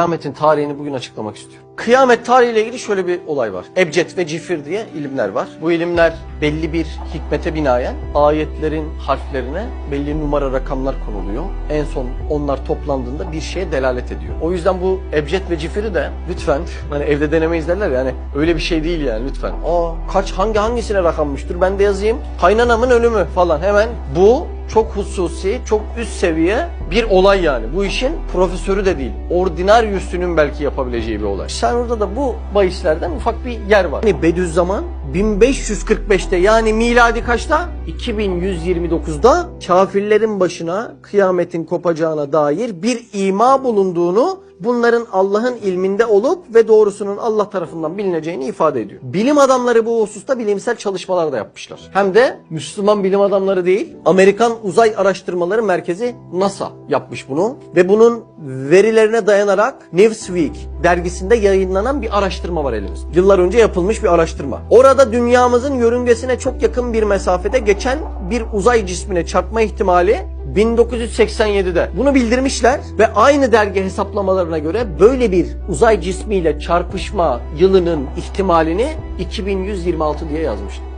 Kıyametin tarihini bugün açıklamak istiyorum. Kıyamet tarihiyle ilgili şöyle bir olay var. Ebced ve Cifir diye ilimler var. Bu ilimler belli bir hikmete binaen ayetlerin harflerine belli numara rakamlar konuluyor. En son onlar toplandığında bir şeye delalet ediyor. O yüzden bu Ebced ve Cifir'i de lütfen hani evde deneme izlerler yani öyle bir şey değil yani lütfen. Aa kaç hangi hangisine rakammıştır ben de yazayım. Kaynanamın ölümü falan hemen bu çok hususi, çok üst seviye bir olay yani. Bu işin profesörü de değil. Ordinaryüsünün belki yapabileceği bir olay. Sen orada da bu bahislerden ufak bir yer var. Yani Bediüzzaman 1545'te yani miladi kaçta? 2129'da kafirlerin başına kıyametin kopacağına dair bir ima bulunduğunu bunların Allah'ın ilminde olup ve doğrusunun Allah tarafından bilineceğini ifade ediyor. Bilim adamları bu hususta bilimsel çalışmalar da yapmışlar. Hem de Müslüman bilim adamları değil, Amerikan Uzay Araştırmaları Merkezi NASA yapmış bunu ve bunun verilerine dayanarak Newsweek dergisinde yayınlanan bir araştırma var elimizde. Yıllar önce yapılmış bir araştırma. Orada dünyamızın yörüngesine çok yakın bir mesafede geçen bir uzay cismine çarpma ihtimali 1987'de bunu bildirmişler ve aynı dergi hesaplamalarına göre böyle bir uzay cismiyle çarpışma yılının ihtimalini 2126 diye yazmışlar.